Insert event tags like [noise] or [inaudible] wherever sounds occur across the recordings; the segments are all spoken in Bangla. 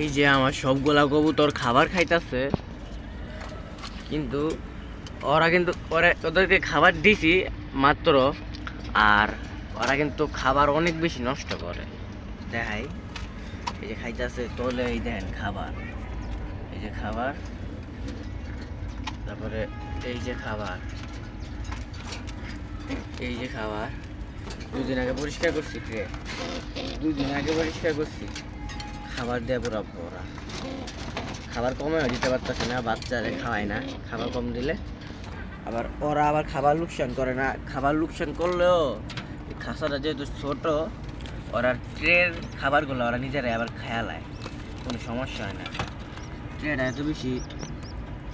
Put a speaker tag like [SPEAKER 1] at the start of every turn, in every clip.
[SPEAKER 1] এই যে আমার সবগুলা কবুতর খাবার খাইতাছে, কিন্তু ওরা কিন্তু ওরা ওদেরকে খাবার দিছি মাত্র, আর ওরা কিন্তু খাবার অনেক বেশি নষ্ট করে। দেখাই, এই যে খাইতেছে তোলে, এই দেন খাবার। এই যে খাবার, তারপরে এই যে খাবার। এই যে খাবার দুদিন আগে পরিষ্কার করছি দুদিন আগে পরিষ্কার করছি। খাবার দেয় পুরো ওরা খাবার কমেও দিতে পারতেছে না, বাচ্চারে খাওয়ায় না। খাবার কম দিলে আবার ওরা আবার খাবার লোকসান করে না। খাবার লোকসান করলেও খাসাটা যেহেতু ছোট, ওরা ট্রের খাবারগুলো ওরা নিজেরাই আবার খেয়ালায় কোনো সমস্যা হয় না। ট্রেটা এত বেশি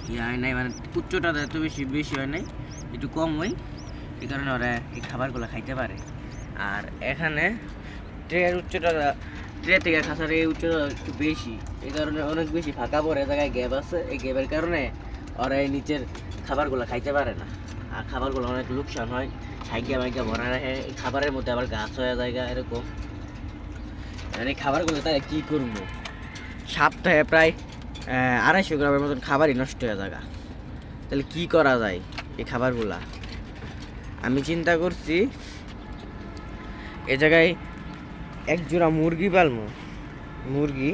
[SPEAKER 1] ইয়ে হয় নাই মানে উচ্চটা এত বেশি বেশি হয় নাই, একটু কম হয়। এই কারণে ওরা এই খাবারগুলো খাইতে পারে। আর এখানে ট্রের উচ্চটা ট্রে থেকে খাসার এই উচ্চতা একটু বেশি, এই কারণে অনেক বেশি ফাঁকা পড়ে জায়গায় গ্যাপ আছে। এই গ্যাপের কারণে ওরা এই নিচের খাবারগুলো খাইতে পারে না। আর খাবারগুলো অনেক লোকসান হয়, হাইগা মাইগা ভরা রাখে। এই খাবারের মধ্যে আবার গাছ হয়ে যায় এরকম। মানে খাবারগুলো তাহলে কী করব? সপ্তাহে প্রায় আড়াইশো গ্রামের মতন খাবারই নষ্ট হয়ে যায় তাহলে কি করা যায় এই খাবারগুলা? আমি চিন্তা করছি, এ জায়গায় এক জোড়া মুরগি পালমো। মুরগি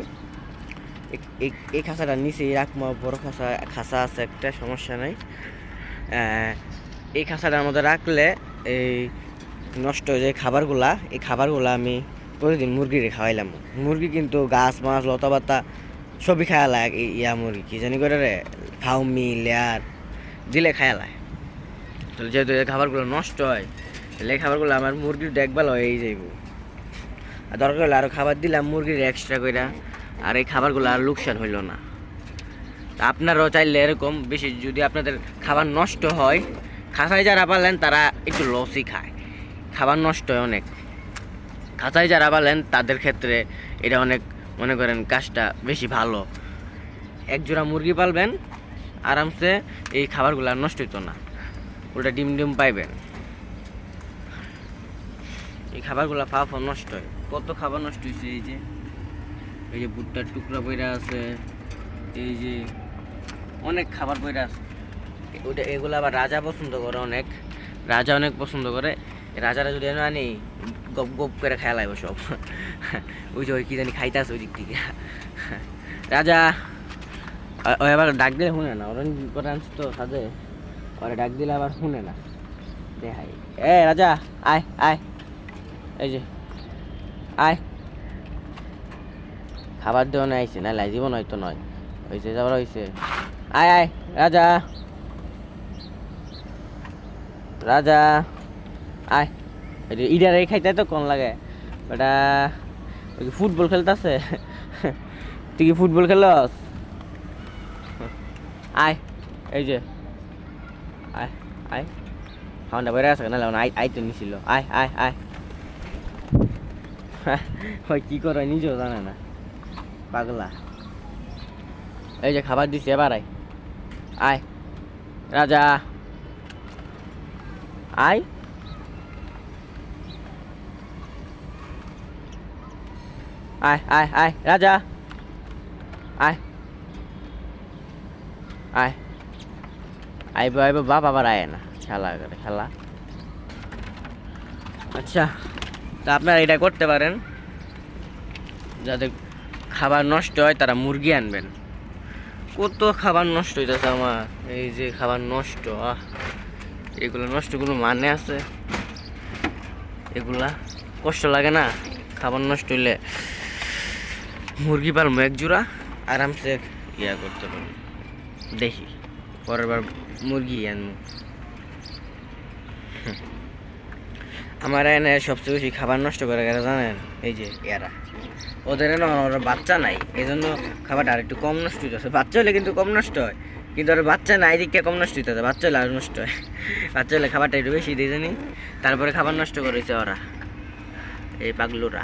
[SPEAKER 1] এই খাঁচাটা নিচেই রাখব বড় খাঁচা খাঁচা আছে একটা, সমস্যা নাই। এই খাঁচাটার মধ্যে রাখলে এই নষ্ট যে খাবারগুলা, এই খাবারগুলা আমি প্রতিদিন মুরগিরে খাওয়াইলাম। মুরগি কিন্তু গাছ, মাছ, লতা পাতা সবই খায়ালায় ইয়া মুরগি, কি জানি করে রে, ফাউমি, লেয়ার, দিলে খায়ালায় তো যেহেতু এই খাবারগুলো নষ্ট হয়, তাহলে এই খাবারগুলো আমার মুরগির দেখভাল হয়েই যাইব। দরকার হলে আরও খাবার দিলাম, মুরগির এক্সট্রা করে আর এই খাবারগুলো আর লোকসান হইল না। আপনারাও চাইলে এরকম, বেশি যদি আপনাদের খাবার নষ্ট হয়, খাঁচায় যারা পালেন তারা একটু লসই খায়। খাবার নষ্ট হয় অনেক। খাঁচায় যারা পালেন তাদের ক্ষেত্রে এটা অনেক, মনে করেন কাজটা বেশি ভালো। এক জোড়া মুরগি পালবেন, আরামসে এই খাবারগুলো আর নষ্ট হইতো না। ওটা ডিম ডিম পাইবেন। এই খাবারগুলো ফা নষ্ট হয়। কত খাবার নষ্ট হয়েছে এই যে। এই যে ভুট্টার টুকরা পইরা আছে, এই যে অনেক খাবার পইরা আছে। ওটা এগুলো আবার রাজা পছন্দ করে অনেক। রাজা অনেক পছন্দ করে। রাজারা যদি না আনি, গপ গপ করে খেয়া লাগবে সব। ওই যে ওই কি জানি খাইতে আছে ওই দিক থেকে। রাজা ও- এবার ডাক দিলে শুনে না। ওরা আনছে তো সাথে ওরা ডাক দিলে আবার শুনে না। দেখাই। এ, রাজা, আয় আয়। এই যে আয়। খাবার দেওয়া না আইছে। না লাই জীবন হয়তো নয়। হয়েছে যাবার হয়েছে আয় আয়, রাজা। রাজা। আয়। ইডার খাইতে তো কোন লাগে। বেটা ফুটবল খেলতেছে তুই কি ফুটবল খেলস আয়, এই যে। আয় আয়। খাওয়ানটা বেড়ে আছে না আই আই তো নিছিল। আয় আয় আয়। [laughs] ওই কি করে নিজেও জানে না। পাগলা। এই যে খাবার দিছি, এবার আয়। আয়। রাজা। আয়। আয় আয় আয়, রাজা। আয়। আয়। আইব আইব, বাপ আবার আয় না। খেলা করে, খেলা। আচ্ছা। তা আপনারা এটা করতে পারেন। যাতে খাবার নষ্ট হয়, তারা মুরগি আনবেন। কত খাবার নষ্ট হইতেছে আমার। এই যে খাবার নষ্ট, আহ। এগুলো নষ্ট কোনো মানে আছে? এগুলা কষ্ট লাগে না? খাবার নষ্ট হইলে মুরগি পালবো এক জোড়া, আরামসে ইয়া করতে পারব। দেখি, পরের বার মুরগি আনব। আমার এনে সবচেয়ে বেশি খাবার নষ্ট করে গেলে জানেন? এই যে এরা। ওদের না ওরা বাচ্চা নাই এই জন্য খাবারটা আর একটু কম নষ্ট হইতেছে। বাচ্চা হলে কিন্তু কম নষ্ট হয়, কিন্তু ওর বাচ্চা নাই দিকটা কম নষ্ট হইতেছে, বাচ্চা হলে আর নষ্ট হয়। বাচ্চা হলে খাবারটা একটু বেশি দিয়ে জানি তারপরে খাবার নষ্ট করেছে ওরা, এই পাগলুরা।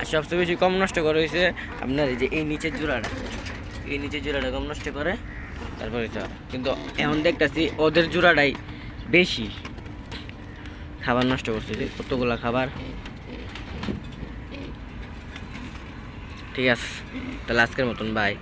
[SPEAKER 1] আর সবচেয়ে বেশি কম নষ্ট করে হয়েছে আপনার এই যে এই নিচের জোড়াটা, এই নিচের জোড়াটা কম নষ্ট করে, তারপরে কিন্তু এখন দেখতেছি ওদের জোড়াটাই বেশি। খাবার নষ্ট করছে কতগুলা খাবার। ঠিক আছে তাহলে আজকের মতন বাই